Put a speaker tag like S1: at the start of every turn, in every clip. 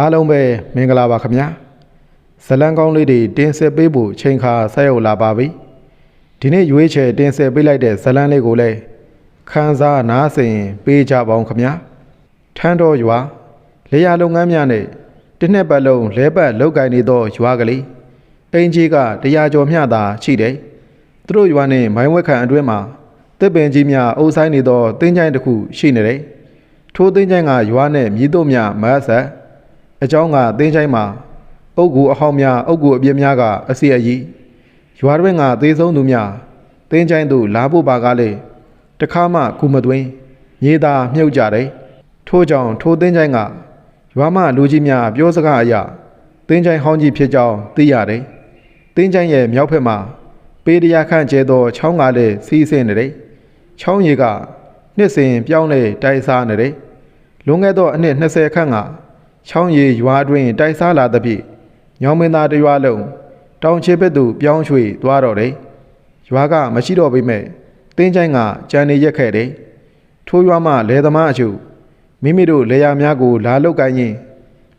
S1: အားလုံးပဲမင်္ဂလာပါခင်ဗျာဇလံကောင်းလေးတွေတင်ဆက်ပေးဖို့ချိန်ခါဆက်ရောက်လာပါပြီဒီနေ့ရွေးချယ်တင်ဆက်ပေးလိုက်တဲ့ဇလံလေးကိုလည်းခန်းစားနားဆင်ပေးကြပါအောင်ခင်ဗျာထန်းတော်ရွာလေယာလုပ်ငန်းများနဲ့တစ်နှစ်ပတ်လုံးလဲပတ်လောက်ကင်နေသောရွာကလေးအင်ကြီးကတရားကျော်မျှသာရှိတယ်သူတို့ရွာနဲ့မိုင်းဝက်ခံအတွင်းမှာတစ်ပင်ကြီးများအုပ်ဆိုင်နေသောတင်းချိုင်းတစ်ခုရှိနေတယ်ထိုတင်းချိုင်းကရွာနဲ့မြည်တို့များမတ်ဆက် အကြောင်းကသင်းချိုင်းမှာအုတ်ကူအဟောင်းများအုတ်ကူအပြင်းများကအစီအကြီးရွာတွင်ကသေဆုံးသူများသင်းချိုင်းသူလာဖို့ပါကားလေတခါမှကူမသွင်းမြေသာမြုပ်ကြတယ်ထို့ကြောင့်ထိုသင်းချိုင်းကရွာမလူကြီးများပြောစကားအရသင်းချိုင်းဟောင်းကြီးဖြစ်ကြောင်းသိရတယ်သင်းချိုင်းရဲ့မြောက်ဖက်မှာပေတရာခန့်ကျဲသောချောင်းကားလေစီးဆင်းနေတယ်ချောင်းရီကနှစ်စဉ်ပြောင်းလဲတိုက်စားနေတယ်လွန်ခဲ့သောအနှစ်20ခန့်က ချောင်းရည်ရွာတွင်တိုက်စားလာသဖြင့်ညောင်မင်းသားတစ်ရွာလုံးတောင်ချေဘက်သို့ပြောင်းရွှေ့သွားတော့တယ်။ရွာကမရှိတော့ပေမဲ့တင်းချိုင်းကကြံနေရက်ခဲ့တယ်။ထိုရွာမှလယ်သမားအချို့မိမိတို့လေယာများကိုလာလုတ်ကိုင်းရင်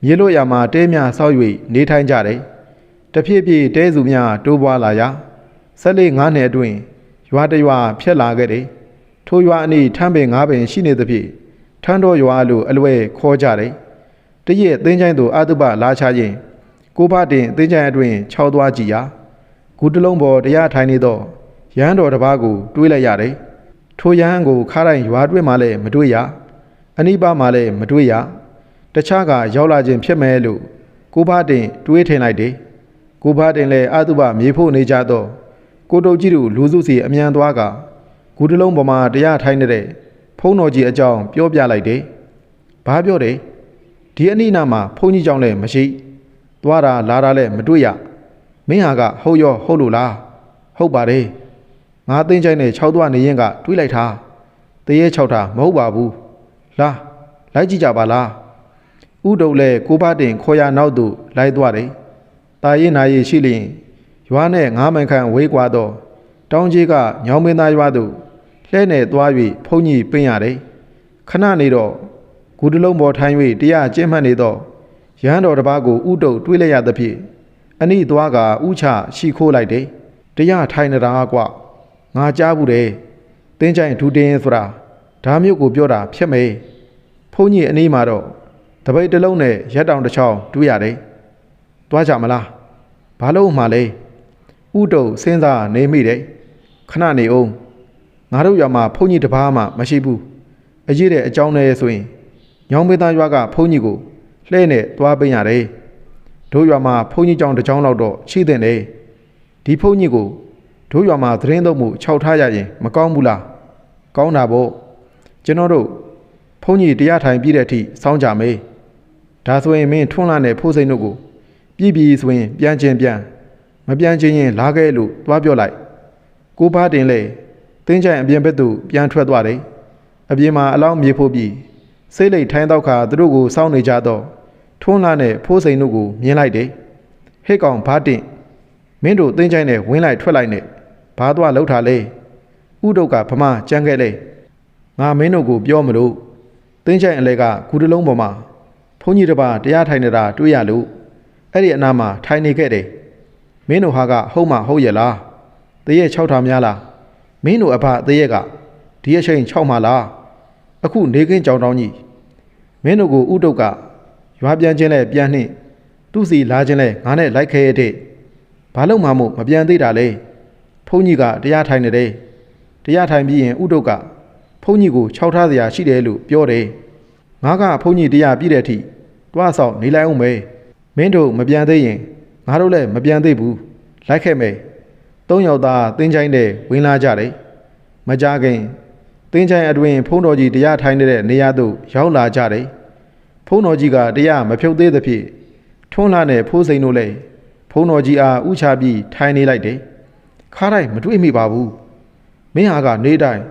S1: မြေလို့ရမှာတဲများဆောက်၍နေထိုင်ကြတယ်။တဖြည်းဖြည်းတဲစုများတိုးပွားလာရာဆက်လေးငါးနှစ်အတွင်းရွာတစ်ရွာဖြက်လာခဲ့တယ်။ထိုရွာအနီးထမ်းပင်ငါးပင်ရှိနေသဖြင့်ထန်းတော်ရွာလိုအလွယ်ခေါ်ကြတယ်။ တရက်သင်းချိုင်းသူအတုပလာချရင်ကိုဖတင်သင်းချိုင်းအတွင်ခြောက်သွားကြည်ရာဂူတလုံးပေါ်တရားထိုင်နေသောရဟန်းတော်တစ်ပါးကိုတွေးလိုက်ရတယ်။ထိုရဟန်းကိုခါတိုင်းရွာတွင်မှလည်းမတွေးရအနိပါမှလည်းမတွေးရတခြားကရောက်လာခြင်းဖြစ်မယ်လို့ကိုဖတင်တွေးထင်လိုက်တယ်။ကိုဖတင်လည်းအတုပမြေဖို့နေကြတော့ကိုတုတ်ကြီးတို့လူစုစီအမြန်သွားကဂူတလုံးပေါ်မှာတရားထိုင်နေတဲ့ဖုံးတော်ကြီးအကြောင်းပြောပြလိုက်တယ်။ဘာပြောတယ်။ ဒီအနိနာမှာဘုန်းကြီးကြောင့်လည်းမရှိသွားတာလာတာလည်းမတွေ့ရမင်းဟာကဟုတ်ရောဟုတ်လို့လားဟုတ်ပါတယ်ငါသိမ့်ချိုင်းနဲ့၆သွားနေရင်ကတွေးလိုက်တာတရေ၆တာမဟုတ်ပါဘူးလာလိုက်ကြည့်ကြပါလားဥဒုံလည်းကိုပါတင်ခေါ်ရနောက်သို့လိုက်သွားတယ်တာရင်နာရီရှိလျင်ရွာနဲ့ငါးမိုင်ခန့်ဝေးကွာတော့တောင်းကြီးကညောင်မင်းသားရွာသို့လှဲနဲ့သွား၍ဘုန်းကြီးပင်ရတယ်ခဏနေတော့ ဂူတလုံးပေါ်ထိုင်၍တရားကျင့်မှတ်နေသောရဟန်းတော်တစ်ပါးကိုဥတုပ်တွေးလိုက်ရသဖြင့်အနိသွားကဥချရှိခိုးလိုက်တယ်တရားထိုင်နေတာကွငါကြားဘူးတယ်တင်းချိုင်ဒူတင်းဆိုတာဒါမျိုးကိုပြောတာဖြစ်မေဘုန်းကြီးအနီးမှာတော့တပိတ်တစ်လုံးနဲ့ရက်တောင်တစ်ချောင်းတွေးရတယ်သွားကြမလားဘာလို့မှလဲဥတုပ်စဉ်းစားနေမိတယ်ခဏနေအောင်ငါတို့ရွာမှာဘုန်းကြီးတစ်ပါးမှမရှိဘူးအရေးတဲ့အကြောင်းနဲ့ဆိုရင် ညောင်မေသားရွာကဘုန်းကြီးကိုလှဲနဲ့သွားပင်းရတယ်တို့ရွာမှာဘုန်းကြီးကြောင်တစ်ကြောင်လောက်တော့ရှိတဲ့တယ်ဒီဘုန်းကြီးကိုတို့ရွာမှာသတင်းသုံးမှုခြောက်ထားရရင်မကောင်းဘူးလားကောင်းတာပေါ့ကျွန်တော်တို့ဘုန်းကြီးတရားထိုင်ပြီးတဲ့အထိစောင့်ကြမေးဒါဆိုရင်မင်းထွန်းလာတဲ့ဖိုးစိန်တို့ကိုပြည်ပြည်ဆိုရင်ပြန်ချင်းပြန်မပြန်ချင်းရင်လာခဲ့လို့သွားပြောလိုက်ကိုဖားတင်လေတင်းချိုင်အပြင်ဘက်သို့ပြန်ထွက်သွားတယ်အပြင်မှာအလောင်းမြေဖို့ပြီး စိတ်လိတ်ထိုင်းတော့ခါသူတို့ကိုစောင့်နေကြတော့ထွန်းလာနဲ့ဖိုးစိန်တို့ကိုမြင်လိုက်တယ်ဟစ်ကောင်ဘာတင်မင်းတို့တင်းချိုင်းနဲ့ဝင်းလိုက်ထွက်လိုက်နဲ့ဘာသွားလှုပ်ထားလဲဥဒုတ်ကဗမာကြမ်းခဲ့လေငါမင်းတို့ကိုပြောမလို့တင်းချိုင်းအလဲကဂူတလုံးပေါ်မှာဘုန်းကြီးတစ်ပါးတရားထိုင်နေတာတွေ့ရလို့အဲ့ဒီအနားမှာထိုင်နေခဲ့တယ်မင်းတို့ဟာကဟုတ်မှဟုတ်ရဲ့လားတရက်6ထောင်များလားမင်းတို့အဖတရက်ကဒီအချိန်6မှာလား အခုနေကင်းကြောင်တောင်းကြီးမင်းတို့ကိုဥတုတ်ကရွာပြန်ချင်းလဲပြန်နှင့်သူ့စီလာချင်းလဲငါနဲ့လိုက်ခဲရတဲ့ဘာလို့မှမို့မပြန်သေးတာလဲဖုန်းကြီးကတရားထိုင်နေတယ်တရားထိုင်ပြီးရင်ဥတုတ်ကဖုန်းကြီးကိုခြောက်ထားစရာရှိတယ်လို့ပြောတယ်ငါကဖုန်းကြီးတရားပြည့်တဲ့အထိတွားဆောင်နေလိုက်အောင်မယ်မင်းတို့မပြန်သေးရင်ငါတို့လည်းမပြန်သေးဘူးလိုက်ခဲ့မယ်သုံးယောက်သားတင်းချိုင်းတဲ့ဝင်လာကြတယ်မကြခင် သင်္ချိုင်းအတွင်ဖုံးတော်ကြီးတရားထိုင်နေတဲ့နေရာသို့ရောက်လာကြတယ်။ဖုံးတော်ကြီးကတရားမဖြုတ်သေးသဖြင့်ထွန်းလာတဲ့ဖိုးစိန်တို့လည်းဖုံးတော်ကြီးအားဥချပြီးထိုင်နေလိုက်တယ်။ခါတိုင်းမတွေ့မိပါဘူး။မင်းဟာကနေတိုင်း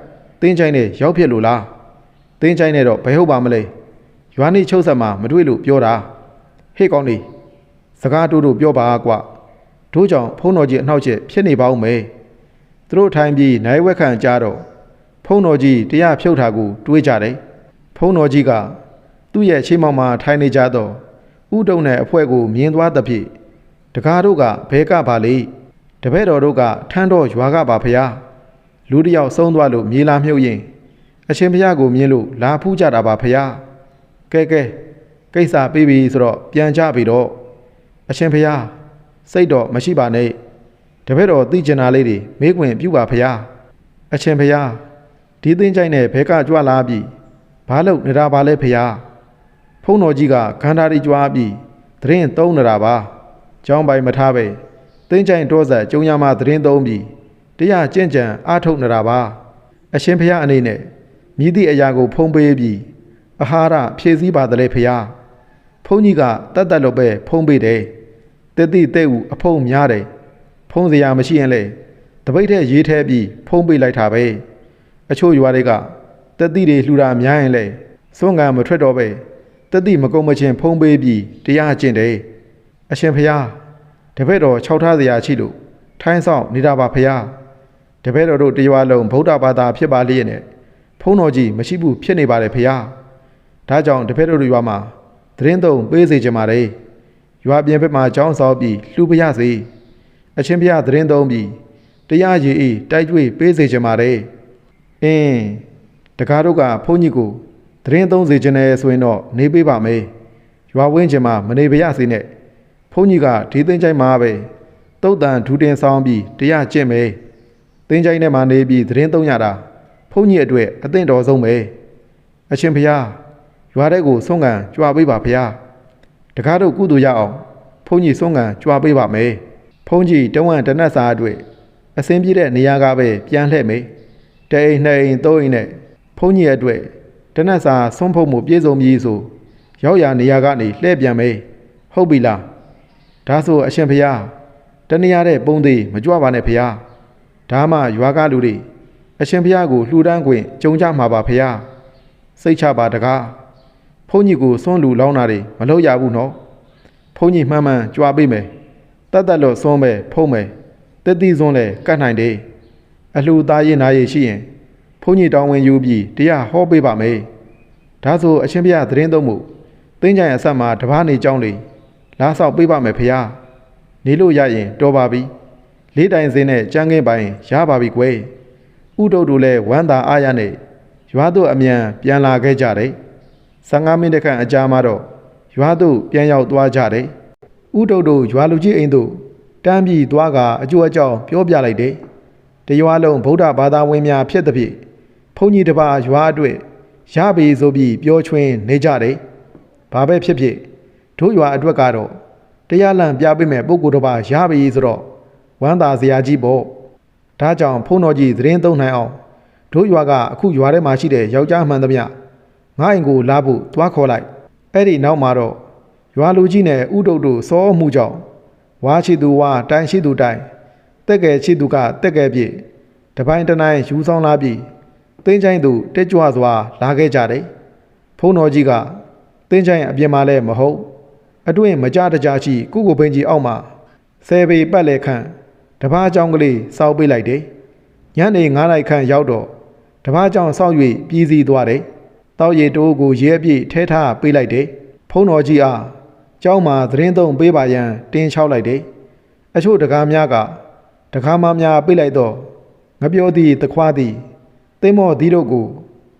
S1: သင်္ချိုင်းနဲ့ရောက်ဖြစ်လို့လား။သင်္ချိုင်းနဲ့တော့ဘယ်ဟုတ်ပါမလဲ။ရွာနေချုပ်ဆက်မှာမတွေ့လို့ပြောတာ။ဟေ့ကောင်းနေစကားတူတူပြောပါကွ။တို့ကြောင့်ဖုံးတော်ကြီးအနှောက်အယှက်ဖြစ်နေပါဦးမယ်။သူတို့ထိုင်ပြီးနိုင်ဝက်ခံကြတော့ ဖုံးတော်ကြီးတရားဖြုတ်တာကိုတွေးကြတယ်ဖုံးတော်ကြီးကသူ့ရဲ့ရှေးမောင်မှာထိုင်နေကြတော့ဥတုံနဲ့အဖွဲကိုမြင်သွားသဖြင့်တကားတို့ကဘဲကပါလေတပည့်တော်တို့ကထမ်းတော်ရွာကပါဖျားလူတစ်ယောက်ဆုံးသွားလို့မြေလာမြုပ်ရင်အရှင်ဘုရားကိုမြင်လို့လာဖူးကြတာပါဖျားကဲကဲကိစ္စပြီးပြီဆိုတော့ပြန်ကြပြီတော့အရှင်ဘုရားစိတ်တော့မရှိပါနဲ့တပည့်တော်သိကျင်တာလေးတွေမေးခွန်းပြုပါဖျားအရှင်ဘုရား ဒီသိင်းကြိုက်နဲ့ဘဲကကြွလာပြီဘာလို့နေတာပါလဲဖျားဖုန်းတော်ကြီးကခန္ဓာရီကြွားပြီးသတင်းသုံးနေတာပါ။ကြောင်းပိုင်မထားပဲတင်းကြိုင်တောဆက်ကျုံရမသတင်းသုံးပြီးတရားကျင့်ကြံအားထုတ်နေတာပါ။အရှင်ဖះအနေနဲ့မြည်သည့်အရာကိုဖုံးပေးပြီးအာဟာရဖြည့်ဆည်းပါတလေဖះ။ဖုန်းကြီးကတတ်တတ်လို့ပဲဖုံးပေးတယ်။တက်တိတဲ့ဦးအဖုံးများတယ်။ဖုံးစရာမရှိရင်လေတပိတ်ထဲရေးထဲပြီးဖုံးပေးလိုက်တာပဲ။ အချို့ရွာတွေကတက်တိတွေလှူတာများရင်လေစွန့်ကံမထွက်တော့ပဲ။တတိမကုံမချင်းဖုံးပေးပြီးတရားကျင့်တယ်အရှင်ဖျားတပည့်တော်၆ထားစရာရှိလို့ထိုင်းဆောင်နေတာပါဖျားတပည့်တော်တို့တရားလုံးဗုဒ္ဓဘာသာဖြစ်ပါလျက်နဲ့ဖုံးတော်ကြီးမရှိဘူးဖြစ်နေပါတယ်ဖျားဒါကြောင့်တပည့်တော်တို့ရွာမှာသတင်းသုံးပေးစေချင်ပါတယ်ရွာပြင်ဘက်မှာကြောင်းဆောင်ပြီးလှူပရစေအရှင်ဖျားသတင်းသုံးပြီးတရားရည်ဤတိုက်ကျွေးပေးစေချင်ပါတယ် အင်းတကားတို့ကဘုန်းကြီးကိုသတင်းသုံးစေခြင်းနဲ့ဆိုရင်တော့နေပေးပါမယ်။ရွာဝင်းကျင်မှာမနေပါရစေနဲ့။ဘုန်းကြီးကဒီသိန်းချိုင်းမှာပဲတုတ်တန်ဒူတင်ဆောင်ပြီးတရားကျင့်မယ်။သိန်းချိုင်းထဲမှာနေပြီးသတင်းသုံးရတာဘုန်းကြီးအတွက်အသင့်တော်ဆုံးပဲ။အရှင်ဘုရားရွာတဲ့ကိုဆုံးကံကြွားပေးပါဘုရား။တကားတို့ကုသိုလ်ရအောင်ဘုန်းကြီးဆုံးကံကြွားပေးပါမယ်။ဘုန်းကြီးတဝန့်တနတ်စာအတွက်အစင်းပြည့်တဲ့နေရာကပဲပြန်လှည့်မယ်။ တအိမ်နှစ်အိမ်သုံးအိမ်နဲ့ဘုန်းကြီးအတွက်တနတ်စာဆုံးဖုံမှုပြေဆုံးပြီဆိုရောက်ရနေရာကနေလှည့်ပြန်မေးဟုတ်ပြီလားဒါဆိုအရှင်ဖျားတနေရာတဲ့ပုံသေးမကြွပါနဲ့ဖျားဒါမှရွာကလူတွေအရှင်ဖျားကိုလှူဒန်းခွင့်ကြုံကြမှာပါဖျားစိတ်ချပါတကားဘုန်းကြီးကိုစွန့်လူလောင်းတာတွေမလုပ်ရဘူးနော်ဘုန်းကြီးမှန်မှန်ကြွားပေးမယ်တတ်တတ်လို့စွန့်ပဲဖုံးမယ်တက်တိစွန့်လဲကတ်နိုင်တယ် အလှူသားရင်နာရရှိရင်ဘုန်းကြီးတောင်းဝင်ယူပြီးတရားဟောပေးပါမယ်ဒါဆိုအရှင်ဘုရားသတင်းသုံးမှုသင်္ကြန်အဆက်မှာတပားနေကြောင်းလေလာဆောက်ပေးပါမယ်ဖရားနေလို့ရရင်တော်ပါပြီလေးတိုင်စင်းနဲ့ကြမ်းကင်းပိုင်ရပါပြီကွယ်ဥဒုတ်တို့လည်းဝမ်းသာအားရနဲ့ရွာသို့အမြန်ပြန်လာခဲ့ကြတယ်15မိနစ်ခန့်အကြာမှာတော့ရွာသို့ပြန်ရောက်သွားကြတယ်ဥဒုတ်တို့ရွာလူကြီးအိမ်သို့တန်းပြီးသွားကအကျိုးအကြောင်းပြောပြလိုက်တယ် တရွာလုံးဗုဒ္ဓဘာသာဝင်များဖြစ်သဖြင့်ဘုန်းကြီးတစ်ပါးရွာအတွက်ရပြီဆိုပြီးပြောချွင်းနေကြတယ်ဘာပဲဖြစ်ဖြစ်တို့ရွာအတွက်ကတော့တရားလန့်ပြပေးမဲ့ပုံကိုယ်တစ်ပါးရပြီဆိုတော့ဝမ်းသာစရာကြီးပေါ့ဒါကြောင့်ဖုန်းတော်ကြီးသတင်းသုံးနိုင်အောင်တို့ရွာကအခုရွာထဲမှာရှိတဲ့ယောက်ျားမှန်သမျှငါအိမ်ကိုလာဖို့သွားခေါ်လိုက်အဲ့ဒီနောက်မှာတော့ရွာလူကြီးနဲ့ဥတုတ်တို့စောမှုကြောင့်ဝါရှိသူဝါတိုင်ရှိသူတိုင် တက်ငယ်ရှိသူကတက်ငယ်ပြည့်တပိုင်းတနိုင်ယူဆောင်လာပြီးတင်းချိုင်းသူတက်ကြွစွာလာခဲ့ကြတယ်ဖုံတော်ကြီးကတင်းချိုင်းအပြင်မှာလည်းမဟုတ်အတွင်မကြတကြရှိကုကိုဘင်းကြီးအောက်မှာဆယ်ပေပတ်လေခန့်တဘာကြောင်ကလေးစောက်ပေးလိုက်တယ်ညနေ9နာရီခန့်ရောက်တော့တဘာကြောင်စောက်၍ပြည်စည်းသွားတယ်တောက်ရီတိုးကိုရဲအပြည့်ထဲထားပေးလိုက်တယ်ဖုံတော်ကြီးအားကျောင်းမှာသတင်းသုံးပေးပါရန်တင်းလျှောက်လိုက်တယ်အချို့တကားများက တကားမများပေးလိုက်တော့ငပြောသည်တခွားသည်သိမောသီးတို့ကို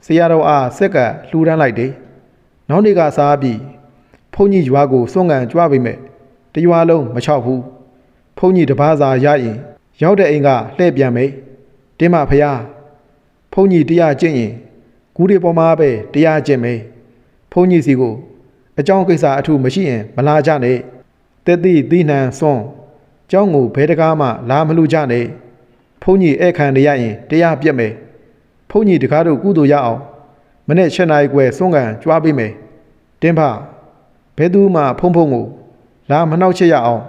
S1: ဆရာတော်အားဆက်ကလှူဒန်းလိုက်တယ်။နောက်နေ့ကစားပြီးဘုန်းကြီးရွာကိုစွန့်ကန်ကြွားပေးမယ်။တရွာလုံးမချောက်ဘူး။ဘုန်းကြီးတပားစာရရင် ရောက်တဲ့အိမ်ကလှည့်ပြန်မယ်။တင်းမဖရားဘုန်းကြီးတရားကျင့်ရင်ဂူတွေပေါ်မှာပဲတရားကျင့်မယ်။ဘုန်းကြီးစီကိုအကြောင်းကိစ္စအထူးမရှိရင်မလာကြနဲ့။တက်သည့်သီးနှံစွန့် ကျောင်းကိုဘဲတကားမှလာမလူကြနဲ့။ဘုန်းကြီးဧကန်ရရင်တရားပြတ်မယ်။ဘုန်းကြီးတကားတို့ကုသိုလ်ရအောင်မနေ့7နာရီခွဲစွန့်ကန်ကြွားပေးမယ်တင်းဖဘဲသူမှဖုံဖုံကိုလာမနှောက်ချက်ရအောင်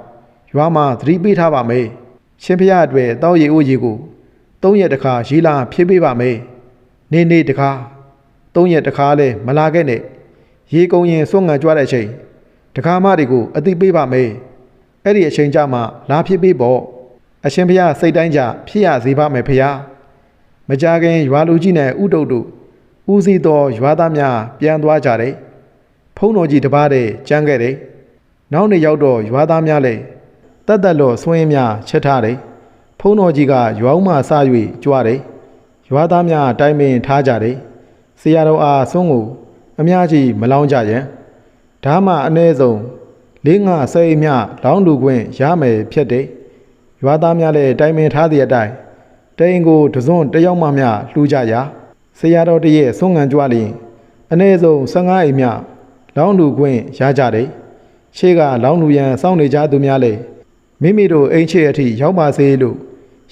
S1: ရွာမှာသတိပေးထားပါမယ်ရှင်ဖရအတွက်တောက်ရီအိုးရီကို၃ရက်တခါရေးလာဖြည့်ပေးပါမယ်နေနေတခါ၃ရက်တခါလဲမလာခဲ့နဲ့ရေကုံရင်စွန့်ငံကြွားတဲ့အချိန်တခါမှတွေကိုအတိပေးပါမယ် အဲ့ဒီအချိန်ကြမှာလာဖြည့်ပေးပေါ့အရှင်ဖရစိတ်တိုင်းကြဖြစ်ရစေပါမယ်ဖရာမကြခင်ရွာလူကြီးနဲ့ဥတုတ်တို့ဦးစီးတော်ရွာသားများပြန်သွားကြတယ်ဖုံးတော်ကြီးတပားတဲ့ကြမ်းခဲ့တယ်နောက်နေ့ရောက်တော့ရွာသားများလည်းတတ်တတ်လော့ဆွင်းများချက်ထားတယ်ဖုံးတော်ကြီးကရွာဦးမှစ၍ကြွားတယ်ရွာသားများတိုင်ပင်ထားကြတယ်ဆရာတော်အားဆွန်းကိုအများကြီးမလောင်းကြရန်ဒါမှအ ਨੇ ဆုံး လေးငါစိတ်မြလောင်းလူခွင့်ရမယ်ဖြစ်တယ်ရွာသားများလည်းတိုင်ပင်ထားသည့်အတိုင်းတိန်ကိုတစွန်းတစ်ယောက်မှမျှလှူကြရာဆရာတော်တည်းရဲ့ဆွမ်းငံကြွားလျင်အ ਨੇ ဆုံး15အိမ်မျှလောင်းလူခွင့်ရကြတယ်ရှေ့ကလောင်းလူရန်စောင့်နေကြသူများလည်းမိမိတို့အိမ်ချေအထိရောက်ပါစေလို့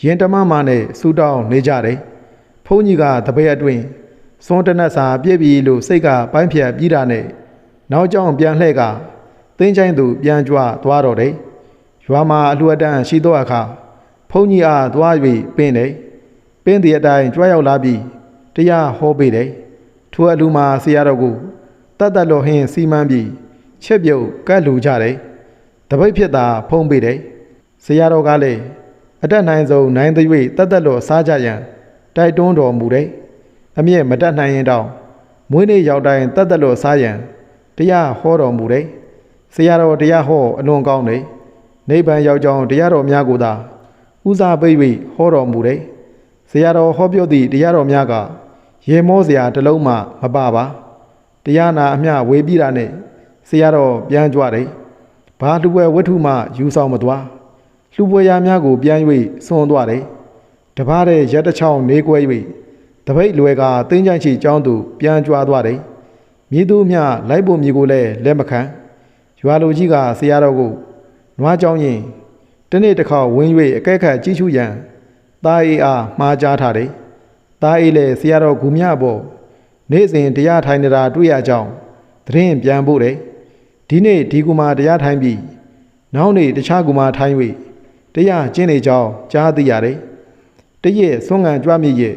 S1: ရင်တမမနဲ့ဆူတောင်းနေကြတယ်ဖုန်းကြီးကတပည့်အတွင်းစွန်တနတ်စာပြည့်ပြီလို့စိတ်ကပိုင်းဖြတ်ပြီးတာနဲ့နောက်ကြောင်ပြန်လှဲ့က သင်းချိုင်းသူပြန်ကြွသွားတော့တယ်ရွာမှာအလှူအတန်းရှိသောအခါဖုန်းကြီးအားသွား၍ပင်းတယ်ပင်းသည့်အတိုင်းကြွရောက်လာပြီးတရားဟောပေးတယ်ထိုအလူမှာဆရာတော်ကိုတတ်တတ်လောဟင်းစီမံပြီးချက်ပြုတ်ကတ်လူကြတယ်တပိတ်ဖြစ်တာဖုံးပေးတယ်ဆရာတော်ကလည်းအတက်နိုင်ဆုံးနိုင်သရွေ့တတ်တတ်လောစားကြရန်တိုက်တွန်းတော်မူတယ်အမြင့်မတက်နိုင်ရင်တောင်မွေးနေ့ရောက်တိုင်းတတ်တတ်လောစားရန်တရားဟောတော်မူတယ် ဆရာတော်တရားဟောအလွန်ကောင်းတယ်နိဗ္ဗာန်ရောက်ကြောင်းတရားတော်များကိုသာဦးစားပေး၍ဟောတော်မူတယ်ဆရာတော်ဟောပြောသည့်တရားတော်များကရေမောစရာတစ်လုံးမှမပပါတရားနာအမျှဝေပြီးတာနဲ့ဆရာတော်ပြန်ကြွတယ်ဘာလူပွဲဝတ္ထုမှယူဆောင်မသွားလူပွဲရာများကိုပြန်၍ဆွန်သွားတယ်တပားတဲ့ရက်တစ်ချောင်းနေကွဲ၍တပိတ်လွယ်ကတင်းကြိုင်ချီကျောင်းသူပြန်ကြွားသွားတယ်မြည်သူမျှလိုက်ဖို့မြည်ကိုလည်းလက်မခံ ရွာလူကြီးကဆရာတော်ကိုနွားကြောင်းရင်တနေ့တစ်ခေါက်ဝင်း၍အကဲခတ်ကြီးစုရန်တာအေးအားမှားကြားထားတယ်တာအေးလည်းဆရာတော်ဂူမြပေါ်နေ့စဉ်တရားထိုင်နေတာတွေ့ရကြောင်းသတင်းပြန်ဖို့တယ်ဒီနေ့ဒီကူမာတရားထိုင်ပြီးနောက်နေ့တခြားကူမာထိုင်၍တရားကျင့်နေကြောင်းကြားသိရတယ်တရက်ဆွမ်းငံကြွမြည်ရဲ့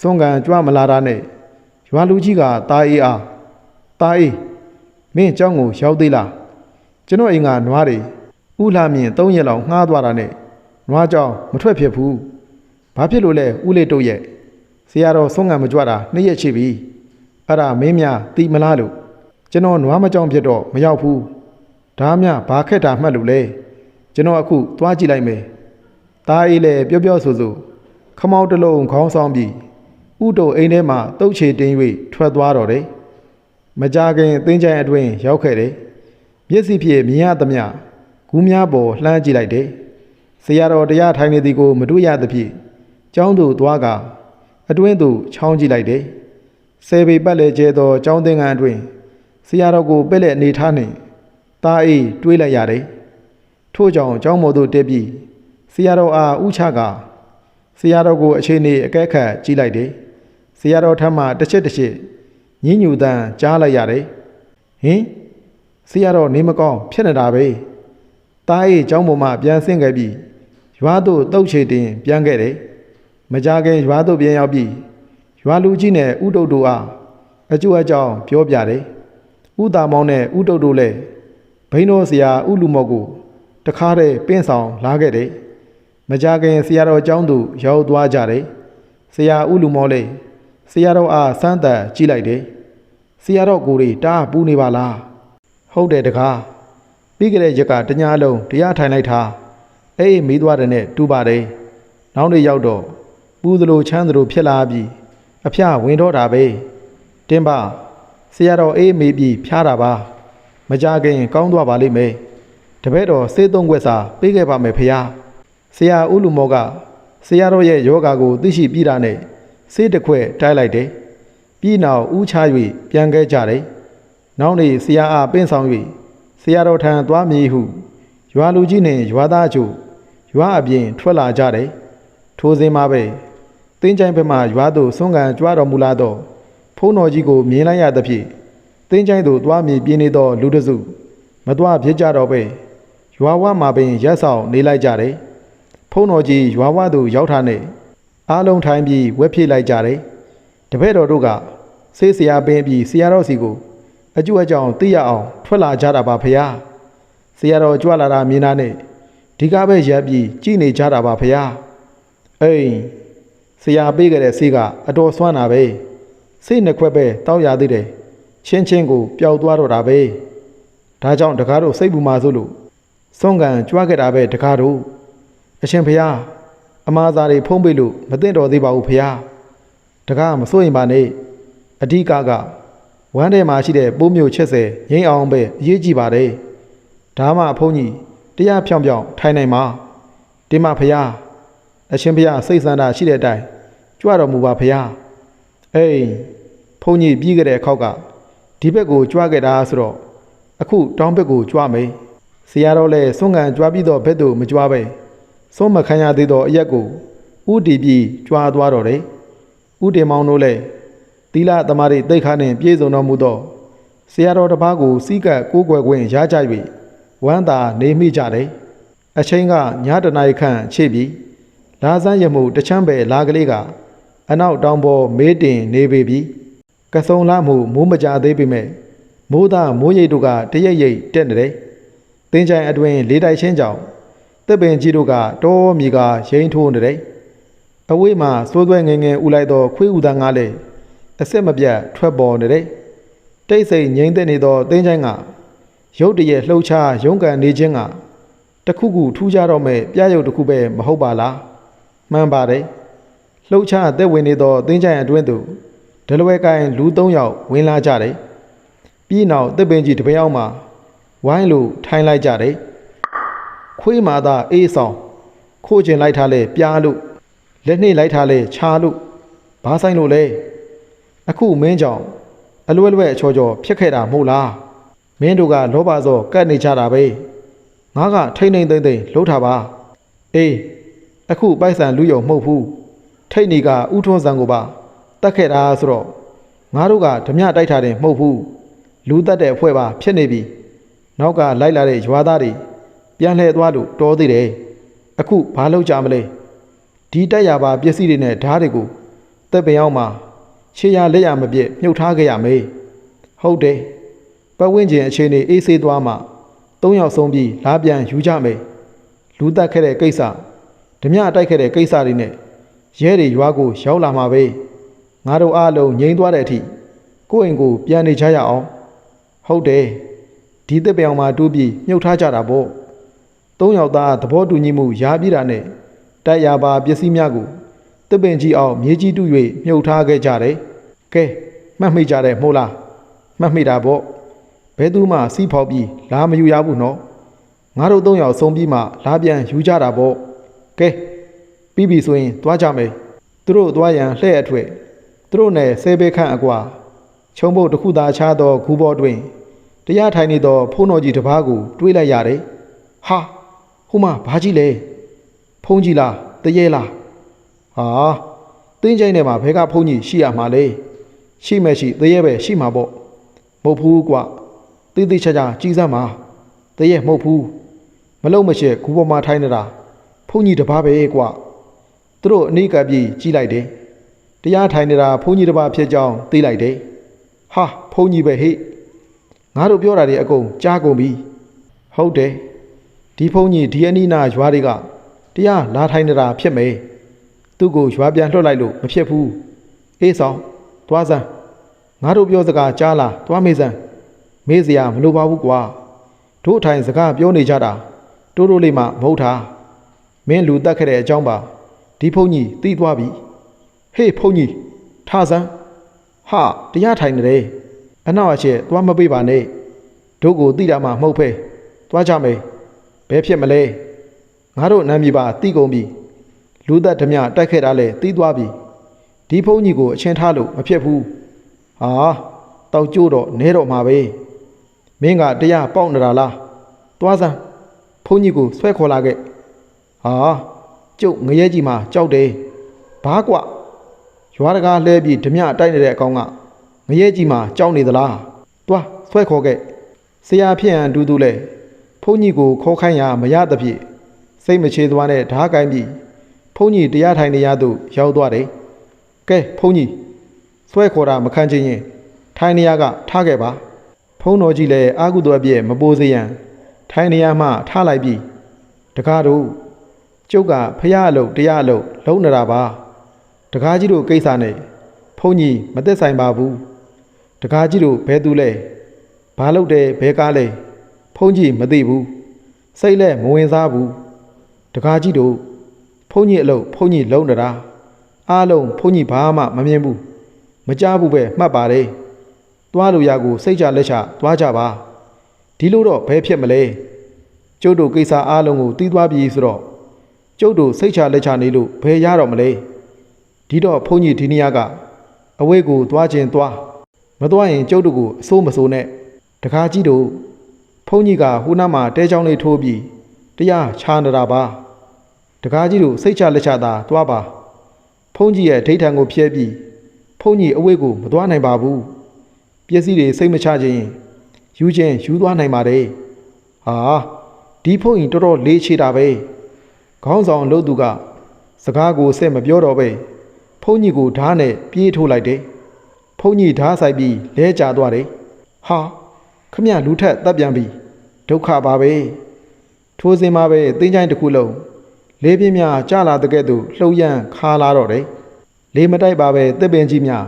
S1: ဆွမ်းငံကြွမလာတာနဲ့ရွာလူကြီးကတာအေးအားတာအေးမင်းเจ้าကိုရောက်သေးလား ကျွန်တော်အိမ်ကနွားတွေဥလာမြင့်၃ရက်လောက်ငှားသွားတာနဲ့နွားကြောင်မထွက်ဖြစ်ဘူးဘာဖြစ်လို့လဲဥလေးတို့ရဲ့ဆရာတော်ဆွမ်းငံမကြွတာနှစ်ရက်ရှိပြီအဲ့ဒါမင်းများတိမလားလို့ကျွန်တော်နွားမကြောင်ဖြစ်တော့မရောက်ဘူးဒါမှဘာခက်တာမှတ်လို့လဲကျွန်တော်အခုသွားကြည့်လိုက်မယ်ဒါအေးလေပြောပြောဆိုဆိုခမောက်တစ်လုံးခေါင်းဆောင်ပြီးဥတုအိမ်ထဲမှာတုတ်ချေတင်း၍ထွက်သွားတော့တယ်မကြခင်အသင်းချိုင်အတွင်းရောက်ခဲ့တယ် မျက်စိဖြင့်မြင်ရသမျှဂူးများပေါ်လှမ်းကြည့်လိုက်တယ်ဆရာတော်တရားထိုင်နေသည်ကိုမတွေ့ရသဖြင့်ကျောင်းသူသွားကအတွင်းသို့ချောင်းကြည့်လိုက်တယ်ဆယ်ပေပတ်လဲကျဲသောကျောင်းသင်္ကန်းအတွင်းဆရာတော်ကိုပဲ့လက်အနေထားနှင့်တာအေးတွေးလိုက်ရတယ်ထို့ကြောင့်ကျောင်းမော်သို့တက်ပြီးဆရာတော်အားဥချကဆရာတော်ကိုအခြေအနေအကဲခတ်ကြည့်လိုက်တယ်ဆရာတော်ထမ်းမှတစ်ချက်တစ်ချက်ညညူတန်းကြားလိုက်ရတယ်ဟင် ဆရာတော်နေမကောင်းဖြစ်နေတာပဲတားအေးကျောင်းပေါ်မှာပြန်ဆင်းခဲ့ပြီးရွာသို့တုတ်ချေတင်ပြန်ခဲ့တယ်မကြခင်ရွာသို့ပြန်ရောက်ပြီးရွာလူကြီးနဲ့ဥတုတ်တို့အားအကျိုးအကြောင်းပြောပြတယ်ဥတာမောင်းနဲ့ဥတုတ်တို့လည်းဘိန်းတော်ဆရာဥလူမော့ကိုတခါတည်းပင့်ဆောင်လာခဲ့တယ်မကြခင်ဆရာတော်ကျောင်းသို့ရောက်သွားကြတယ်ဆရာဥလူမောလည်းဆရာတော်အားစမ်းသပ်ကြည့်လိုက်တယ်ဆရာတော်ကိုယ်တွေတားပူနေပါလား ဟုတ်တယ်တကားပြီးကြတဲ့ရက်ကတညာလုံးတရားထိုင်လိုက်တာအေးမေးသွားတယ်နဲ့တူပါတယ်နောက်နေ့ရောက်တော့ပူသလိုချမ်းသလိုဖြစ်လာပြီးအဖျားဝင်တော့တာပဲတင်းပါဆရာတော်အေးမေးပြီးဖျားတာပါမကြခင်ကောင်းသွားပါလိမ့်မယ်တပည့်တော်စေးသုံးခွက်စာပေးခဲ့ပါမယ်ဖရာဆရာဦးလူမောကဆရာတော်ရဲ့ယောဂါကိုသိရှိပြီးတာနဲ့စေးတစ်ခွက်တိုက်လိုက်တယ်ပြီးနောက်ဦးချ၍ပြန်ခဲ့ကြတယ် နောက်နေ့ဆရာအားပင့်ဆောင်၍ဆရာတော်ထံသွားမည်ဟုရွာလူကြီးနှင့်ရွာသားချို့ရွာအပြင်ထွက်လာကြတယ်ထိုစဉ်မှာပဲတင်းချိုင်ဘက်မှရွာသို့ဆွမ်းကန်ကြွားတော်မူလာသောဖုံးတော်ကြီးကိုမြင်လိုက်ရသဖြင့်တင်းချိုင်သို့သွားမည်ပြင်းနေသောလူတစုမသွားဖြစ်ကြတော့ပဲရွာဝမှာပင်ရက်ဆောင်နေလိုက်ကြတယ်ဖုံးတော်ကြီးရွာဝသို့ရောက်ထားနေအားလုံးထိုင်ပြီးဝက်ဖြည့်လိုက်ကြတယ်တပည့်တော်တို့ကဆေးဆရာပင်ပြီးဆရာတော်စီကို အကျိုးအကြောင်းသိရအောင်ထွက်လာကြတာပါဖရာဆရာတော်ကြွလာတာမြင်တာနဲ့ဒီကားပဲရပ်ပြီးကြည်နေကြတာပါဖရာအိမ်ဆရာပေးခဲ့တဲ့ဆေးကအတော်ဆွမ်းတာပဲဆေးနှစ်ခွက်ပဲတောက်ရသေးတယ်ချင်းချင်းကိုပျောက်သွားတော့တာပဲဒါကြောင့်တကားတို့စိတ်ပူမာဆိုလို့စွန့်ကန်ကြွားခဲ့တာပဲတကားတို့အရှင်ဖျားအမားစာတွေဖုံးပေးလို့မသိတော်သေးပါဘူးဖျားတကားမစိုးရင်ပါနဲ့အဓိကက ဝမ်းထဲမှာရှိတဲ့ပိုးမျိုးချက်စဲငိမ့်အောင်ပဲအရေးကြီးပါတယ်ဒါမှအဖုံးကြီးတရားဖြောင်ဖြောင်ထိုင်နိုင်မှာဒီမှာဖျားအရှင်ဖျားစိတ်ဆန္ဒရှိတဲ့အတိုင်းကြွတော်မူပါဖျားအေးဖုံးကြီးပြီးခဲ့တဲ့ခောက်ကဒီဘက်ကိုကြွားခဲ့တာဆိုတော့အခုတောင်းဘက်ကိုကြွားမယ်ဆရာတော်လည်းစွန့်ကန်ကြွားပြီးတော့ဘက်သို့မကြွားပဲစွန့်မခံရသေးသောအရက်ကိုဥတီပြီးကြွားသွားတော့တယ်ဥတေမောင်တို့လည်း သီလသမာဓိတိတ်ခါနှင့်ပြည့်စုံတော်မူသောဆရာတော်တစ်ပါးကိုစီးကပ်ကိုးကွယ်ခွင့်ရကြ၍ဝမ်းသာနေမိကြတယ်အချိန်ကညတနာရီခန့်ချေပြီးလာဆန်းရမှုတချမ်းပဲလာကလေးကအနောက်တောင်ပေါ်မေးတင်နေပေပြီကဆုံလာမှုမိုးမကြသေးပေမဲ့မိုးသားမိုးရိပ်တို့ကတရိပ်ရိပ်တက်နေတယ်။တင်းချိုင်အတွင်လေးတိုက်ချင်းကြောင့်တပ်ပင်ကြီးတို့ကတောမီကရိန်ထိုးနေတယ်။အဝေးမှာစိုးသွဲငယ်ငယ်ဥလိုက်သောခွေးဥသားငါလည်း အဆက်မပြတ်ထွက်ပေါ်နေတယ်။တိတ်ဆိတ်ငိမ့်သက်နေသောတင်းချိုင်ကရုတ်တရက်လှုပ်ရှားရုန်းကန်နေခြင်းကတခုခုထူးခြားတော့မဲ့ပြရုပ်တစ်ခုပဲမဟုတ်ပါလား။မှန်ပါတယ်။လှုပ်ရှားသက်ဝင်နေသောတင်းချိုင်အတွင်းသို့ဒလဝဲကိုင်းလူ၃ယောက်ဝင်လာကြတယ်။ပြီးနောက်တစ်ပင်ကြီးတစ်ပင်အောင်မှာဝိုင်းလို့ထိုင်းလိုက်ကြတယ်ခွေးမာသာအေးဆောင်ခိုးကျင်လိုက်ထားလဲပြားလို့လက်နှိပ်လိုက်ထားလဲခြားလို့ဘာဆိုင်လို့လဲ အခုမင်းကြောင့်အလွယ်လွယ်အချောချောဖြစ်ခဲ့တာမဟုတ်လားမင်းတို့ကလောဘစောကတ်နေကြတာပဲငါကထိမ့်ထိမ့်သိမ့်သိမ့်လှုပ်ထားပါအေးအခုပိုက်ဆံလူယုံမဟုတ်ဘူးထိတ်နေကဥထွန်းဆန်ကိုပါတတ်ခဲ့တာဆိုတော့ငါတို့ကဓမြတိုက်ထားတယ်မဟုတ်ဘူးလူတက်တဲ့အဖွဲ့ပါဖြစ်နေပြီနောက်ကလိုက်လာတဲ့ရွာသားတွေပြန်လှည့်သွားလို့တော်သေးတယ်အခုဘာလုပ်ကြမလဲဒီတက်ရပါပစ္စည်းတွေနဲ့ဓားတွေကိုတက်ပင်အောင်မှာ ခြေရလက်ရမပြည့်မြုပ်ထားခဲ့ရမေးဟုတ်တယ်ပတ်ဝန်းကျင်အခြေအနေအေးဆေးသွားမှ၃ယောက်ဆုံးပြီးလာပြန်ယူကြမေးလူတက်ခဲ့တဲ့ကိစ္စဓမြတိုက်ခဲ့တဲ့ကိစ္စတွေနဲ့ရဲတွေရွာကိုရောက်လာမှာပဲငါတို့အားလုံးငြိမ်သွားတဲ့အထိကိုယ့်အိမ်ကိုပြန်နေကြရအောင်ဟုတ်တယ်ဒီတစ်ပြောင်မှာတူးပြီးမြုပ်ထားကြတာပေါ့သုံးယောက်သားသဘောတူညီမှုရပြီးတာနဲ့တိုက်ရပါပစ္စည်းများကို တစ်ပင်ကြီးအောင်မြေကြီးတူး၍မြုပ်ထားခဲ့ကြတယ်ကဲမှတ်မိကြတယ်မဟုတ်လားမှတ်မိတာပေါ့ဘဲသူမှစီးဖောက်ပြီးလာမယူရဘူးနော်ငါတို့သုံးယောက်ဆုံးပြီးမှလာပြန်ယူကြတာပေါ့ကဲပြီးပြီဆိုရင်သွားကြမယ်သူတို့သွားရန်လှဲ့အထွေသူတို့နဲ့ဆဲဘေးခန့်အကွာခြုံဖို့တစ်ခုသာခြားသောဂူပေါ်တွင်တရားထိုင်နေသောဖုန်းတော်ကြီးတစ်ပါးကိုတွေးလိုက်ရတယ်။ဟာဟိုမှာဘာကြီးလဲဖုန်းကြီးလားတရေလား ဟာတင်းကျိုင်းထဲမှာဘဲကဖုန်းကြီးရှိရမှာလေရှိမဲ့ရှိတရေပဲရှိမှာပေါ့မဟုတ်ဘူးကွတိတိချာချာကြည်စမ်းပါတရေမဟုတ်ဘူးမလုံးမရှိဂူပေါ်မှာထိုင်နေတာဖုန်းကြီးတစ်ပါးပဲကွသူတို့အနိကပြေးကြီးလိုက်တယ်တရားထိုင်နေတာဖုန်းကြီးတစ်ပါးဖြစ်ကြောင်းသိလိုက်တယ်ဟာဖုန်းကြီးပဲဟိငါတို့ပြောတာတွေအကုန်ကြားကုန်ပြီဟုတ်တယ်ဒီဖုန်းကြီးဒီအနီးနာရွာတွေကတရားလာထိုင်နေတာဖြစ်မယ် သူ့ကိုရွာပြန်လွှတ်လိုက်လို့မဖြစ်ဘူးအေးဆောင်သွားစမ်းငါတို့ပြောစကားကြားလားသွားမေးစမ်းမေးစရာမလိုပါဘူးကွာတို့အထိုင်စကားပြောနေကြတာတိုးတိုးလေးမှမဟုတ်တာမင်းလူတက်ခဲ့တဲ့အကြောင်းပါဒီဖုန်းကြီးတီးသွားပြီဟေးဖုန်းကြီးထားစမ်းဟာတရားထိုင်နေတယ်အနောက်အချက်သွားမပေးပါနဲ့တို့ကိုတိတာမှမဟုတ်ဖဲသွားကြမယ်ဘယ်ဖြစ်မလဲငါတို့နာမည်ပါတိကုန်ပြီ လူသက်ဓမြတိုက်ခဲ့တာလဲတီးသွားပြီဒီဖုန်းကြီးကိုအချင်းထားလို့မဖြစ်ဘူးဟာတောက်ကျိုးတော့နဲတော့မှာပဲမင်းကတရားပေါက်နေတာလားသွားစမ်းဖုန်းကြီးကိုဆွဲခေါ်လာခဲ့ဟာကျုပ်ငရဲကြီးမှာကြောက်တယ်ဘာကွရွာတကားလဲပြီးဓမြတိုက်နေတဲ့အကောင်ကငရဲကြီးမှာကြောက်နေသလားတွားဆွဲခေါ်ခဲ့ဆရာဖြစ်ဟန်တူတူလဲဖုန်းကြီးကိုခေါ်ခိုင်းရမရသဖြင့်စိတ်မချေသွားနဲ့ဓားကိုင်းပြီး ဖုန်းကြီးတရားထိုင်နေရသို့ရောက်သွားတယ်ကဲဖုန်းကြီးဆွဲခေါ်တာမခံချင်ရင်ထိုင်နေရကထားခဲ့ပါဖုန်းတော်ကြီးလည်းအာကုတော်အပြည့်မပိုးစေရန်ထိုင်နေရမှထားလိုက်ပြီးတကားတို့ကျုပ်ကဖះအလုပ်တရားအလုပ်လုံးနေတာပါတကားကြီးတို့ကိစ္စနဲ့ဖုန်းကြီးမသက်ဆိုင်ပါဘူးတကားကြီးတို့ဘဲသူလဲဘာလုပ်တယ်ဘဲကားလဲဖုန်းကြီးမသိဘူးစိတ်လည်းမဝင်စားဘူးတကားကြီးတို့ဖုန်း ကြီးအလုပ်ဖုန်းကြီးလုံးတရာအားလုံးဖုန်းကြီးဘာမှမမြင်ဘူးမကြားဘူးပဲမှတ်ပါတယ်သွားလို့ရကိုစိတ်ချလက်ချသွားကြပါဒီလိုတော့ဘယ်ဖြစ်မလဲကျုပ်တို့ကိစ္စအားလုံးကိုတီးသွားပြီဆိုတော့ကျုပ်တို့စိတ်ချလက်ချနေလို့ဘယ်ရတော့မလဲဒီတော့ဖုန်းကြီးဒီနေရာကအဝေးကိုသွားခြင်းသွားမသွားရင်ကျုပ်တို့ကိုအစိုးမစိုးနဲ့တကားကြီးတို့ဖုန်းကြီးကဟိုနားမှာတဲချောင်းလေးထိုးပြီးတရားချာနေတာပါ တကားကြီးတို့စိတ်ချလက်ချသာသွားပါဖုန်းကြီးရဲ့ဒိဋ္ဌံကိုဖျဲပြီးဖုန်းကြီးအဝိတ်ကိုမသွားနိုင်ပါဘူးပစ္စည်းတွေစိတ်မချခြင်းယူခြင်းယူသွားနိုင်ပါတယ်ဟာဒီဖုန်းကြီးတော်တော်လေးချေတာပဲခေါင်းဆောင်လို့သူက စကားကိုစက်မပြောတော့ပဲဖုန်းကြီးကိုဓာတ်နဲ့ပြေးထိုးလိုက်တယ်ဖုန်းကြီးဓာတ်ဆိုင်ပြီးလဲကျသွားတယ်ဟာခမရလူထက်တပ်ပြန်ပြီဒုက္ခပါပဲထိုးစင်မှာပဲတင်းချိုင်းတစ်ခုလုံး လေးပြင်းများကြလာတဲ့ကဲ့သို့လှုပ်ရမ်းခါလာတော့တယ်လေးမတိုက်ပါပဲတစ်ပင်ကြီးများ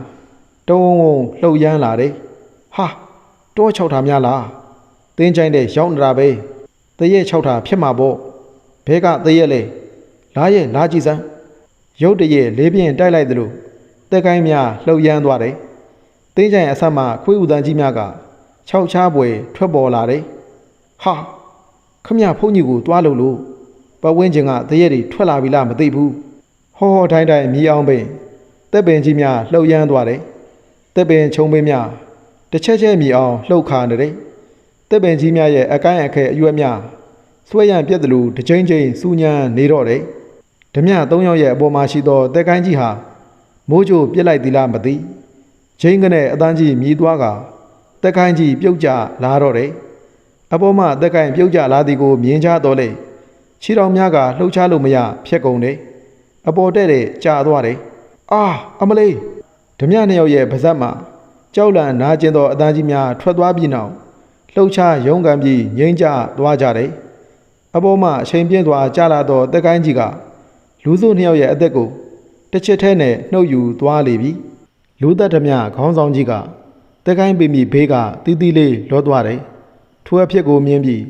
S1: တုံးဝုံလှုပ်ရမ်းလာတယ်ဟာတောချောက်တာများလားတင်းချိုင်းတဲ့ရောက်နေတာပဲတရက်ချောက်တာဖြစ်မှာပေါ့ဘဲကတရက်လေလားရဲ့လားကြည့်စမ်းရုတ်တရက်လေးပြင်းတိုက်လိုက်သလိုတက်ကိုင်းများလှုပ်ရမ်းသွားတယ်တင်းချိုင်းအဆက်မှခွေးဥတန်းကြီးများကခြောက်ချားပွဲထွက်ပေါ်လာတယ်။ဟာခမရဖုန်းကြီးကိုတွားလို့လို့ ပတ်ဝန်းကျင်ကတရက်တွေထွက်လာပြီလားမသိဘူး။ဟောဟောတိုင်းတိုင်းမြည်အောင်ပင်တက်ပင်ကြီးများလှုပ်ရမ်းသွားတယ်။တက်ပင်ခြုံပင်များတစ်ချက်ချက်မြည်အောင်လှုပ်ခါနေတယ်။တက်ပင်ကြီးများရဲ့အကိုင်းအခဲအရွက်များဆွဲရံပြက်တယ်လို့တစ်ချိန်ချိန်စူညံနေတော့တယ်။ဓမြ၃ယောက်ရဲ့အပေါ်မှာရှိသောတက်ကိုင်းကြီးဟာမိုးကြိုပြစ်လိုက်သီလားမသိ။ချင်းကနေအတန်းကြီးမြည်သွားကတက်ခိုင်းကြီးပြုတ်ကျလာတော့တယ်။အပေါ်မှတက်ခိုင်းပြုတ်ကျလာသည်ကိုမြင်ကြတော့လေ ခြေတော်များကလှုပ်ရှားလို့မရဖြစ်ကုန်တယ်။အပေါ်တဲ့တဲ့ကြာသွားတယ်။အာအမလေးဓမြနှစ်ယောက်ရဲ့ပါဇက်မှာကြောက်လန့်နာကျင်သောအသားကြီးများထွက်သွားပြီးနောက်လှုပ်ရှားရုန်းကန်ပြီးငိမ့်ကျသွားကြတယ်။အပေါ်မှအချိန်ပြင်းစွာကြာလာသောတက်ခိုင်းကြီးကလူစုနှစ်ယောက်ရဲ့အသက်ကိုတစ်ချက်ထဲနဲ့နှုတ်ယူသွားလေပြီ။လူသက်ဓမြခေါင်းဆောင်ကြီးကတက်ကိုင်းပေမိဘေးကတီးတီးလေးလောသွားတယ်။ထိုအဖြစ်ကိုမြင်ပြီး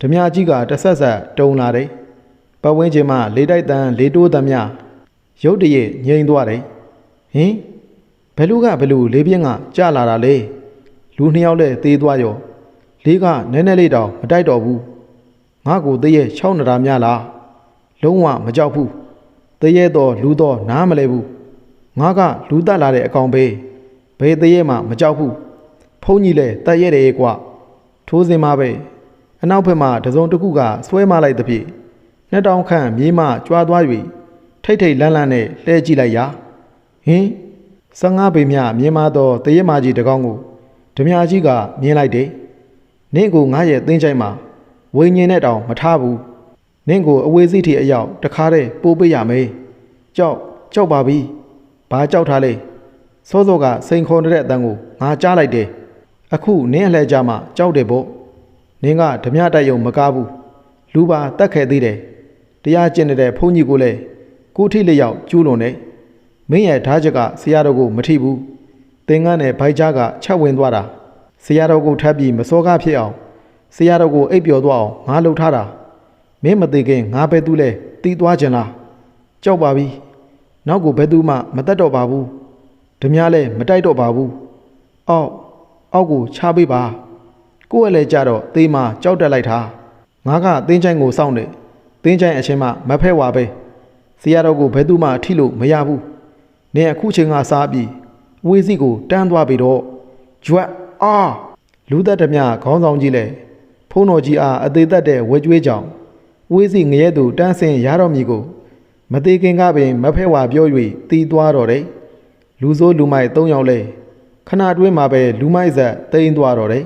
S1: ဓမြကြီးကတဆက်ဆက်တုံလာတယ်။ပတ်ဝန်းကျင်မှာလေးတိုက်တန်းလေးတိုးသမျှရုတ်တရက်ငြိမ်သွားတယ်။ဟင်ဘယ်လူကဘယ်လူလေးပြင်းကကြာလာတာလေ။လူနှစ်ယောက်လည်းသေးသွားရော။လေးကနည်းနည်းလေးတောင်မတိုက်တော့ဘူး။ငါ့ကိုတည့်ရဲ့၆နရာများလား။လုံးဝမကြောက်ဘူး။တည့်ရဲ့တော့လူတော့နားမလဲဘူး။ငါကလူတက်လာတဲ့အကောင်ပဲ။ဘယ်တည့်ရဲ့မှမကြောက်ဘူး။ဖုန်းကြီးလဲတက်ရဲ့တယ်ကွာ။ထိုးစင်မှာပဲ အနောက်ဘက်မှာတစုံတစ်ခုကဆွဲမလိုက်သဖြင့်နှစ်တောင်ခန့်မြေးမှကြွားသွား၍ထိတ်ထိတ်လန့်လန့်နဲ့လှဲကြည့်လိုက်ရာဟင်15ပေမြမြင်မသောတရက်မကြီးတကောင်ကိုဓမြကြီးကမြင်လိုက်တယ်။နင့်ကိုငါရဲ့သင်းချိုင်းမှာဝိညာဉ်နဲ့တောင်မထားဘူး။နင့်ကိုအဝေးစီးထီအရောက်တခါတည်းပိုးပေးရမယ်။ကြောက်ကြောက်ပါပြီ။ဘာကြောက်ထားလဲ။စောစောကစိန်ခေါ်နေတဲ့အတန်ကိုငါကြားလိုက်တယ်။အခုနင်းအလှဲကြမှာကြောက်တယ်ပေါ့။ နင်းကဓမြတိုက်ယုံမကားဘူး။လူပါတတ်ခဲ့သေးတယ်။တရားကျင့်နေတဲ့ဘုန်းကြီးကိုလည်းကိုထိလျောက်ကျူးလွန်တယ်။မင်းရဲ့ဓာတ်ချက်ကဆရာတော်ကိုမထိဘူး။သင်္ကန်းနဲ့ဗိုက်ကြားကချက်ဝင်သွားတာ။ဆရာတော်ကိုထပ်ပြီးမစောကားဖြစ်အောင်ဆရာတော်ကိုအိပ်ပျော်သွားအောင်ငါလှုပ်ထားတာ။မင်းမသေးခင်ငါပဲသူ့လဲတီးသွားခြင်းလား။ကြောက်ပါပြီ။နောက်ကိုဘယ်သူမှမတတ်တော့ပါဘူး။ဓမြလည်းမတိုက်တော့ပါဘူး။အောက်အောက်ကိုချပေးပါ။ ကိုယ့်ရဲ့လဲကြတော့သေးမှကြောက်တက်လိုက်တာ။ငါကသင်းချိုင်းကိုစောင့်တယ်။သင်းချိုင်းအချင်းမှမဖဲဝါပဲ။ဆရာတော်ကိုဘယ်သူမှထိလို့မရဘူး။နင်အခုချိန်ကစားပြီးဝေးစီကိုတန်းသွားပြီတော့ကြွက်အာလူသက်ဓမြခေါင်းဆောင်ကြီးလဲဖုံးတော်ကြီးအားအသေးသက်တဲ့ဝဲကျွေးကြောင်ဝေးစီငရဲသူတန်းစင်ရတော်မီကိုမသေးခင်ကပင်မဖဲဝါပြော၍တီးသွားတော့တယ်လူစိုးလူမိုက်၃ယောက်လဲခဏတွင်းမှာပဲလူမိုက်ဆက်တိန်သွားတော့တယ်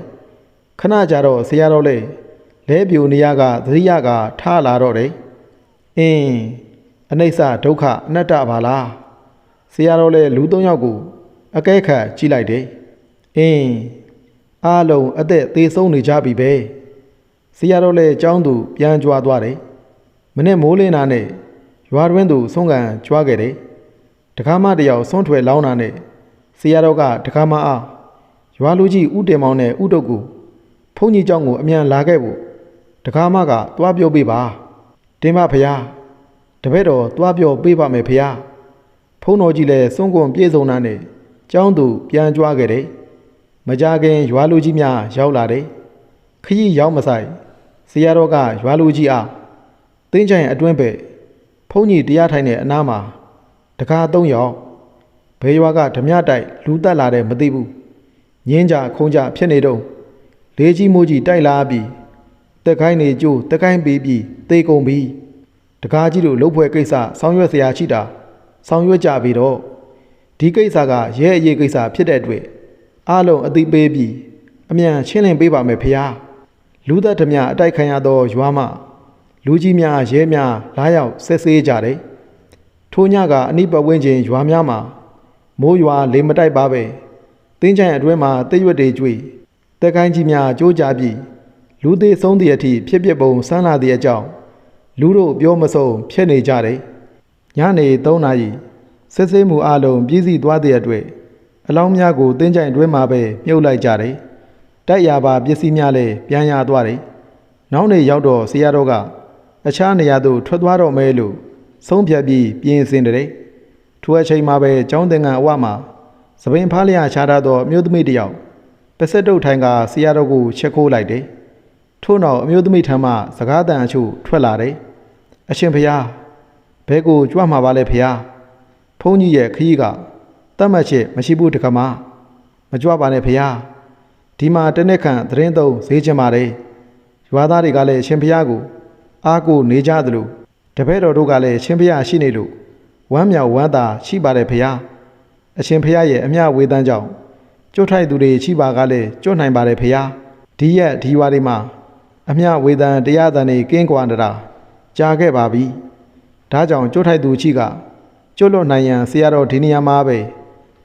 S1: ခဏကြာတော့ဆရာတော်လဲလဲပြိုနေရကသတိရကထားလာတော့တယ်အင်းအနိစ္စဒုက္ခအနတ္တပါလားဆရာတော်လဲလူ၃ယောက်ကိုအကဲခတ်ကြည့်လိုက်တယ်အင်းအားလုံးအသက်သေးဆုံးနေကြပြီပဲဆရာတော်လဲចောင်းသူပြန်ကြွားသွားတယ်မနေ့မိုးလင်းတာနဲ့ရွာတွင်းသူဆုံးကန်ကြွားခဲ့တယ်တကားမတယောက်ဆုံးထွယ်လောင်းတာနဲ့ဆရာတော်ကတကားမအားရွာလူကြီးဥတင်မောင်နဲ့ဥတုတ်ကိုဖုန်းကြီးเจ้าကိုအမြန်လာခဲ့ဖို့တကားမကသွားပြောပေးပါတင်းမဖျားတပည့်တော်သွားပြောပေးပါမယ်ဖျားဖုန်းတော်ကြီးလည်းစွန့်ကွန်ပြေဆုံးတာနဲ့เจ้าသူပြန်ကြွားခဲ့တယ်မကြခင်ရွာလူကြီးများရောက်လာတယ်ခကြီးရောက်မဆိုင်ဆရာတော်ကရွာလူကြီးအားတင်းချိုင်အတွင်းပဲဖုန်းကြီးတရားထိုင်တဲ့အနားမှာတကားသုံးယောက်ဘယ်ရွာကဓမြတိုက်လူတက်လာတဲ့မသိဘူးညင်းကြခုံးကြဖြစ်နေတော့ လေးကြီးမိုးကြီးတိုက်လာပြီးတက်ခိုင်းနေကြိုးတက်ခိုင်းပေးပြီးသေကုန်ပြီတကားကြီးတို့လှုပ်ဖွဲ့ကိစ္စဆောင်ရွက်စရာရှိတာဆောင်ရွက်ကြပြီတော့ဒီကိစ္စကရဲအရေးကိစ္စဖြစ်တဲ့အတွက်အားလုံးအသိပေးပြီးအမြန်ရှင်းလင်းပေးပါမယ်ဖရားလူသက်ဓမြအတိုက်ခံရသောရွာမှလူကြီးများရဲများလာရောက်ဆက်ဆေးကြတယ်ထိုညကအနိပတ်ဝန်းကျင်ရွာများမှာမိုးရွာလေမတိုက်ပါပဲတင်းချိုင်အတွင်းမှာတိရွတ်တွေကြွေ့ တက်ကိုင်းကြီးများကြိုးကြပြီးလူသေးဆုံးသည့်အထိဖြစ်ပျက်ပုံဆန်းလာသည့်အကြောင်းလူတို့ပြောမဆုံးဖြစ်နေကြတယ်ညနေ3နာရီစစ်ဆေးမှုအလုံးပြည့်စည်သွားသည့်အတွက်အလောင်းများကိုတင်းချိုင်အတွင်းမှာပဲမြုပ်လိုက်ကြတယ်တိုက်ရပါပစ္စည်းများလည်းပြန်ရသွားတယ်နောက်နေ့ရောက်တော့ဆရာတော်ကအခြားနေရာသို့ထွက်သွားတော့မဲလို့ဆုံးဖြတ်ပြီးပြင်ဆင်တယ်ထိုအချိန်မှာပဲကျောင်းသင်္ကန်းအဝမှာသပင်ဖားလျာချထားသောအမျိုးသမီးတစ်ယောက် ပစက်တုတ်ထိုင်ကဆရာတော်ကိုချက်ခိုးလိုက်တယ်ထို့နောက်အမျိုးသမီးထံမှစကားတန်အချို့ထွက်လာတယ်အရှင်ဖျားဘဲကိုကြွမှာပါလဲဖျားဖုန်းကြီးရဲ့ခကြီးကတတ်မှတ်ချက်မရှိဘူးတကမမကြွပါနဲ့ဖျားဒီမှာတနစ်ခန့်သတင်းသုံးဈေးချင်ပါတယ်ရွာသားတွေကလည်းအရှင်ဖျားကိုအားကိုနေကြသလိုတပည့်တော်တို့ကလည်းအရှင်ဖျားရှိနေလို့ဝမ်းမြောက်ဝမ်းသာရှိပါတယ်ဖျားအရှင်ဖျားရဲ့အမျှဝေသန်းကြောင့် ကျွတ်ထိုက်သူတွေရှိပါကလည်းကျွတ်နိုင်ပါတယ်ဖျားဒီရက်ဒီဝါတွေမှာအမျှဝေသန်းတရားသံတွေကင်းကွာနေတာကြာခဲ့ပါပြီဒါကြောင့်ကျွတ်ထိုက်သူချိကကျွတ်လွတ်နိုင်ရန်ဆရာတော်ဒီနေရာမှာပဲ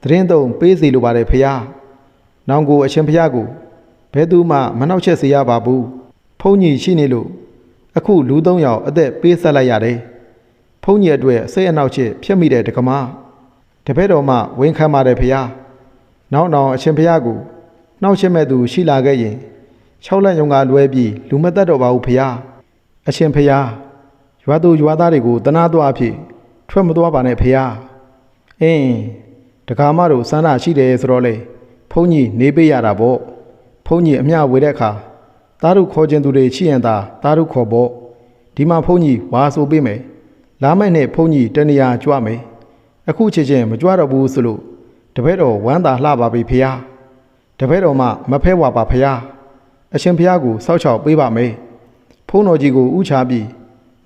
S1: သတင်းသုံးပေးစီလိုပါတယ်ဖျားနောင်ကိုအရှင်ဖျားကိုဘယ်သူမှမနှောက်ချက်စေရပါဘူးဖုန်းကြီးရှိနေလို့အခုလူသုံးယောက်အသက်ပေးဆက်လိုက်ရတယ်ဖုန်းကြီးအတွက်စိတ်အနှောက်အယှက်ဖြစ်မိတဲ့တက္ကမတပည့်တော်မှဝန်ခံပါတယ်ဖျား နောက်တော့အရှင်ဖျားကိုနှောက်ရှက်မဲ့သူရှိလာခဲ့ရင်၆လက်ယုံကလွဲပြီးလူမသက်တော့ပါဘူးဖျားအရှင်ဖျားရွာသူရွာသားတွေကိုတနာသွားအဖြစ်ထွက်မသွားပါနဲ့ဖျားအင်းတက္ကမတို့စန္ဒရှိတယ်ဆိုတော့လေဖုန်းကြီးနေပေးရတာပေါ့ဖုန်းကြီးအမျှဝေတဲ့အခါသားတို့ခေါ်ခြင်းသူတွေရှိရင်သာသားတို့ခေါ်ဖို့ဒီမှာဖုန်းကြီးဝါဆိုပေးမယ်လာမယ့်နဲ့ဖုန်းကြီးတနေရာကြွမယ်အခုချေချင်းမကြွတော့ဘူးဆိုလို့ တပည့်တော်ဝမ်းသာလှပါပြီဖေဟာတပည့်တော်မှမဖဲဝါပါဖေဟာအရှင်ဖေဟာကိုစောက်ချောက်ပေးပါမယ်ဖုန်းတော်ကြီးကိုဥချပြီး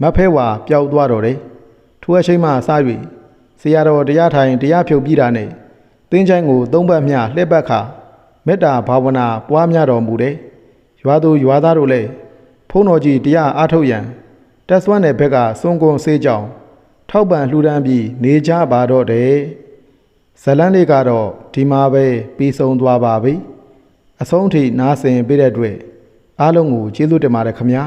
S1: မဖဲဝါပျောက်သွားတော့တယ်ထိုအချိန်မှစ၍ဆရာတော်တရားထိုင်တရားဖြုတ်ပြီးတာနဲ့တင်းချိုင်းကိုသုံးဘက်မျှလှည့်ပတ်ခါမေတ္တာဘာဝနာပွားများတော်မူတယ်ရွာသူရွာသားတို့လည်းဖုန်းတော်ကြီးတရားအားထုတ်ရန်တက်ဆွမ်းတဲ့ဘက်ကစွန်ကွန်ဆေးကြောင်ထောက်ပံ့လှူဒန်းပြီးနေကြပါတော့တယ် ဇလန်းလေးကတော့ဒီမှာပဲပြီးဆုံးသွားပါပြီအဆုံးထိနားဆင်ပေးတဲ့အတွက်အားလုံးကိုကျေးဇူးတင်ပါတယ်ခင်ဗျာ